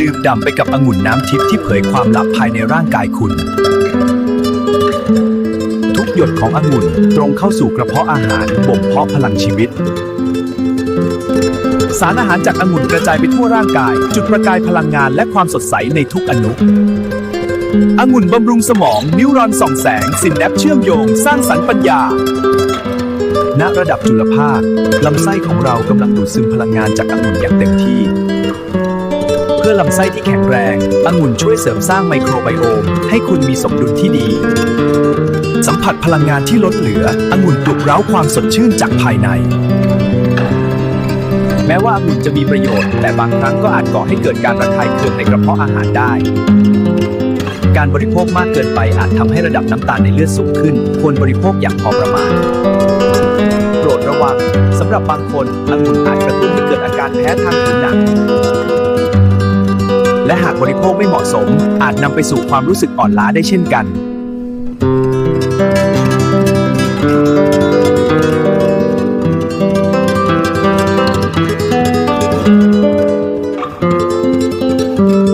ดื่มด่ำไปกับองุ่นน้ำทิพย์ที่เผยความลับภายในร่างกายคุณ ทุกหยดขององุ่นตรงเข้าสู่กระเพาะอาหารบ่มเพาะพลังชีวิต สารอาหารจากองุ่นกระจายไปทั่วร่างกาย จุดประกายพลังงานและความสดใสในทุกอนุองุ่นบำรุงสมอง นิวรอนส่องแสง สินแนปเชื่อมโยง สร้างสรรค์ปัญญา ณ ระดับจุลภาคลำไส้ของเรากำลังดูดซึมพลังงานจากองุ่นอย่างเต็มที่ำไส้ที่แข็งแรงองุ่นช่วยเสริมสร้างไมโครไบโอม ให้คุณมีสมดุลที่ดี สัมผัสพลังงานที่ลดเหลือองุ่นปลุกเร้าความสดชื่นจากภายใน แม้ว่าองุ่นจะมีประโยชน์ แต่บางครั้งก็อาจก่อให้เกิดการระคายเคืองในกระเพาะอาหารได้ การบริโภคมากเกินไปอาจทำให้ระดับน้ำตาลในเลือดสูงขึ้น ควรบริโภคอย่างพอประมาณโปรดระวังสำหรับบางคนองุ่นอาจกระตุ้นให้เกิดอาการแพ้ทางผิวหนัง และหากบริโภคไม่เหมาะสม อาจนำไปสู่ความรู้สึกอ่อนล้าได้เช่นกัน